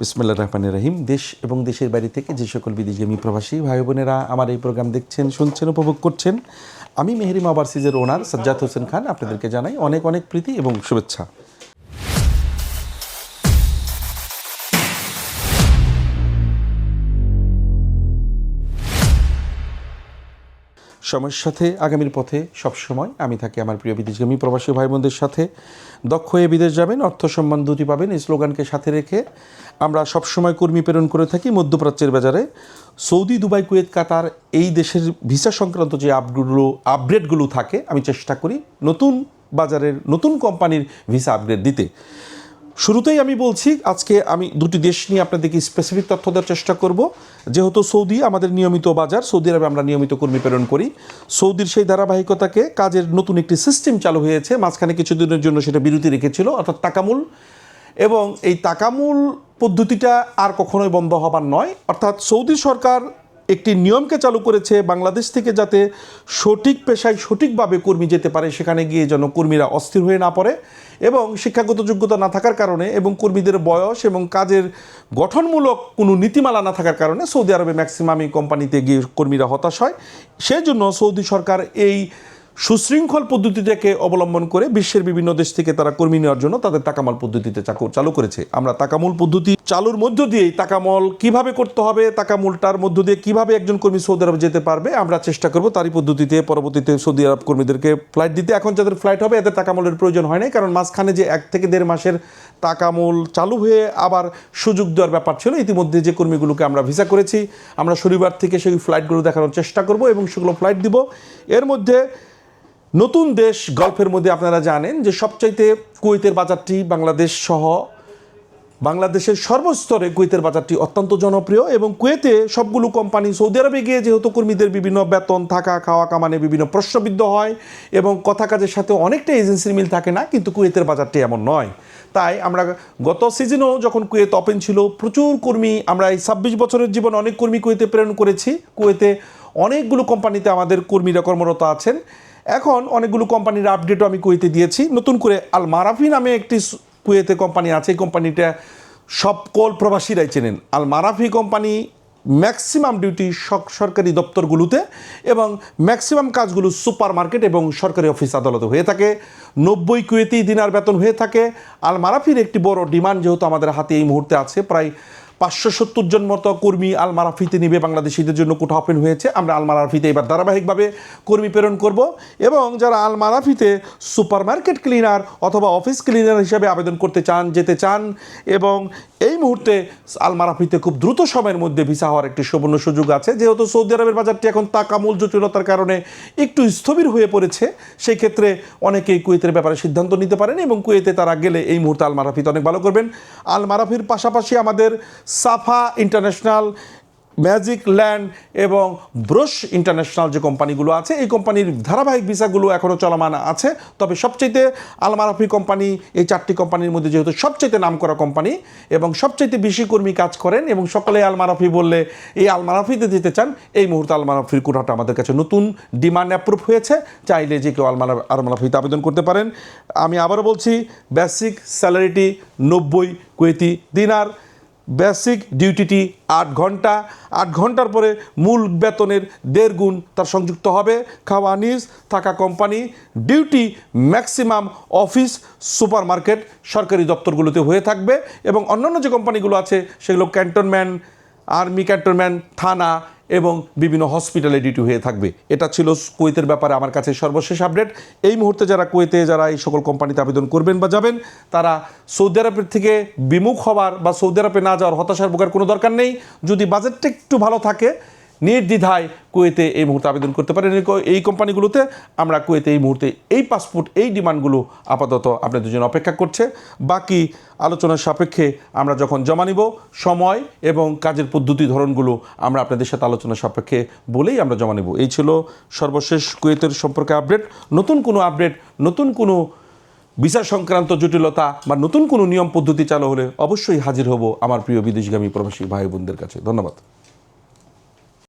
বিসমুল্লাহ রহমান রহিম। দেশ এবং দেশের বাইরে থেকে যে সকল বিদেশগামী প্রবাসী ভাই বোনেরা আমার এই প্রোগ্রাম দেখছেন, শুনছেন, উপভোগ করছেন, আমি মেহরিমা ওভারসিজের ওনার সাজ্জাদ হোসেন খান আপনাদেরকে জানাই অনেক অনেক প্রীতি এবং শুভেচ্ছা। সময়ের সাথে আগামীর পথে সবসময় আমি থাকি আমার প্রিয় বিদেশগামী প্রবাসী ভাই বোনদের সাথে। দক্ষ হয়ে বিদেশ যাবেন, অর্থ সম্মান দুটি পাবেন, এই স্লোগানকে সাথে রেখে আমরা সবসময় কর্মী প্রেরণ করে থাকি মধ্যপ্রাচ্যের বাজারে। সৌদি, দুবাই, কুয়েত, কাতার, এই দেশের ভিসা সংক্রান্ত যে আপগুলো আপগ্রেডগুলো থাকে, আমি চেষ্টা করি নতুন বাজারের, নতুন কোম্পানির ভিসা আপগ্রেড দিতে। শুরুতেই আমি বলছি, আজকে আমি দুটি দেশ নিয়ে আপনাদেরকে স্পেসিফিক তথ্য দেওয়ার চেষ্টা করব। যেহেতু সৌদি আমাদের নিয়মিত বাজার, সৌদি আরবে আমরা নিয়মিত কর্মী প্রেরণ করি। সৌদির সেই ধারাবাহিকতাকে কাজের নতুন একটি সিস্টেম চালু হয়েছে, মাঝখানে কিছুদিনের জন্য সেটা বিরতি রেখেছিল, অর্থাৎ টাকামূল এবং এই টাকামূল পদ্ধতিটা আর কখনোই বন্ধ হবার নয়। অর্থাৎ সৌদি সরকার একটি নিয়মকে চালু করেছে বাংলাদেশ থেকে যাতে সঠিক পেশায় সঠিকভাবে কর্মী যেতে পারে, সেখানে গিয়ে যেন কর্মীরা অস্থির হয়ে না পড়ে এবং শিক্ষাগত যোগ্যতা না থাকার কারণে এবং কর্মীদের বয়স এবং কাজের গঠনমূলক কোনো নীতিমালা না থাকার কারণে সৌদি আরবে ম্যাক্সিমাম এই কোম্পানিতে গিয়ে কর্মীরা হতাশ হয়। সেই জন্য সৌদি সরকার এই সুশৃঙ্খল পদ্ধতিটাকে অবলম্বন করে বিশ্বের বিভিন্ন দেশ থেকে তারা কর্মী নেওয়ার জন্য তাদের তাকামাল পদ্ধতিতে চাকু- চালু করেছে। আমরা তাকামূল পদ্ধতি চালুর মধ্য দিয়েই তাকামল কীভাবে করতে হবে, তাকামুলটার মধ্য দিয়ে কীভাবে একজন কর্মী সৌদি আরব যেতে পারবে, আমরা চেষ্টা করব তারই পদ্ধতিতে পরবর্তীতে সৌদি আরব কর্মীদেরকে ফ্লাইট দিতে। এখন যাদের ফ্লাইট হবে, এদের তাকামলের প্রয়োজন হয় না কারণ মাঝখানে যে এক থেকে দেড় মাসের তাকামূল চালু হয়ে আবার সুযোগ দেওয়ার ব্যাপার ছিল, ইতিমধ্যে যে কর্মীগুলোকে আমরা ভিসা করেছি, আমরা শনিবার থেকে সেই ফ্লাইটগুলো দেখানোর চেষ্টা করব এবং সেগুলো ফ্লাইট দিব। এর মধ্যে নতুন দেশ গল্ফের মধ্যে আপনারা জানেন যে সবচাইতে কুয়েতের বাজারটি বাংলাদেশ সহ বাংলাদেশের সর্বস্তরে কুয়েতের বাজারটি অত্যন্ত জনপ্রিয় এবং কুয়েতে সবগুলো কোম্পানি সৌদি আরবে গিয়ে যেহেতু কর্মীদের বিভিন্ন বেতন, থাকা, খাওয়া কামানে বিভিন্ন প্রশ্নবিদ্ধ হয় এবং কথা কাজের সাথে অনেকটা এজেন্সির মিল থাকে না, কিন্তু কুয়েতের বাজারটি এমন নয়। তাই আমরা গত সিজনেও যখন কুয়েত ওপেন ছিল, প্রচুর কর্মী, আমরা এই ছাব্বিশ বছরের জীবন অনেক কর্মী কুয়েতে প্রেরণ করেছি। কুয়েতে অনেকগুলো কোম্পানিতে আমাদের কর্মীরা কর্মরত আছেন। এখন অনেকগুলো কোম্পানির আপডেটও আমি কুয়েতে দিয়েছি। নতুন করে আল মারাফি নামে একটি কুয়েতে কোম্পানি আছে। এই কোম্পানিটা সব কল প্রবাসীরাই চেনেন। Al Marafi company maximum duty সরকারি দপ্তরগুলোতে এবং ম্যাক্সিমাম কাজগুলো সুপার মার্কেট এবং সরকারি অফিস আদালতে হয়ে থাকে। নব্বই কুয়েতি দিনার বেতন হয়ে থাকে। আল মারাফির একটি বড় ডিমান্ড যেহেতু আমাদের হাতে এই মুহূর্তে আছে। প্রায় পাঁচশো সত্তর জন মতো কর্মী আল মারাফিতে নিবে বাংলাদেশিদের জন্য কোটা ওপেন হয়েছে। আমরা আল মারাফিতে এবার ধারাবাহিকভাবে কর্মী প্রেরণ করব এবং যারা আল মারাফিতে সুপার মার্কেট ক্লিনার অথবা অফিস ক্লিনার হিসাবে আবেদন করতে চান, যেতে চান এবং এই মুহূর্তে আল মারাফিতে খুব দ্রুত সময়ের মধ্যে ভিসা হওয়ার একটি সুবর্ণ সুযোগ আছে। যেহেতু সৌদি আরবের বাজারটি এখন তাকামূল জটিলতার কারণে একটু স্থবির হয়ে পড়েছে সেই ক্ষেত্রে অনেকেই কুয়েতের ব্যাপারে সিদ্ধান্ত নিতে পারেন এবং কুয়েতে তারা গেলে এই মুহূর্তে আল মারাফিতে অনেক ভালো করবেন। আল মারাফির পাশাপাশি আমাদের সাফা ইন্টারন্যাশনাল, ম্যাজিক ল্যান্ড এবং ব্রুশ ইন্টারন্যাশনাল যে কোম্পানিগুলো আছে, এই কোম্পানির ধারাবাহিক ভিসাগুলো এখনও চলমান আছে। তবে সবচাইতে আলমারাফি কোম্পানি, এই চারটি কোম্পানির মধ্যে যেহেতু সবচাইতে নাম করা কোম্পানি এবং সবচাইতে বেশি কর্মী কাজ করেন এবং সকলে আলমারাফি বললে এই আলমারাফিতে যেতে চান, এই মুহূর্তে আলমারাফির কোটাটা আমাদের কাছে নতুন ডিমান্ড অ্যাপ্রুভ হয়েছে। চাইলে যে কেউ আলমারা, আলমারাফিতে আবেদন করতে পারেন। আমি আবারও বলছি বেসিক স্যালারিটি নব্বই কুয়েতি দিনার। বেসিক ডিউটিটি আট ঘণ্টা। আট ঘণ্টার পরে মূল বেতনের দেড় গুণ তার সংযুক্ত হবে। খাওয়া, নিজ, থাকা company duty maximum office supermarket সরকারি দপ্তরগুলোতে হয়ে থাকবে এবং অন্যান্য যে কোম্পানিগুলো আছে, সেগুলো ক্যান্টনম্যান আর্মি ক্যান্টনম্যান থানা এবং বিভিন্ন হসপিটালে ডিউটি হয়ে থাকবে। এটা ছিল কুয়েতের ব্যাপারে আমার কাছে সর্বশেষ আপডেট এই মুহূর্তে যারা কুয়েতে, যারা এই সকল কোম্পানিতে আবেদন করবেন বা যাবেন, তারা সৌদি আরবের থেকে বিমুখ হবার বা সৌদি আরবে না যাওয়ার হতাশার ভোগার কোনো দরকার নেই। যদি বাজেটটা একটু ভালো থাকে নির্দ্বিধায় কুয়েতে এই মুহূর্তে আবেদন করতে পারেন। এই কোম্পানিগুলোতে আমরা কুয়েতে এই মুহূর্তে এই পাসপোর্ট, এই ডিমান্ডগুলো আপাতত আপনাদের জন্য অপেক্ষা করছে। বাকি আলোচনার সাপেক্ষে আমরা যখন জমা নিব, সময় এবং কাজের পদ্ধতি ধরনগুলো আমরা আপনাদের সাথে আলোচনা সাপেক্ষে বলেই আমরা জমা নেব। এই ছিল সর্বশেষ কুয়েতের সম্পর্কে আপডেট। নতুন কোনো আপডেট, নতুন কোনো ভিসা সংক্রান্ত জটিলতা বা নতুন কোনো নিয়ম পদ্ধতি চালু হলে অবশ্যই হাজির হব আমার প্রিয় বিদেশগামী প্রবাসী ভাই বোনদের কাছে। ধন্যবাদ।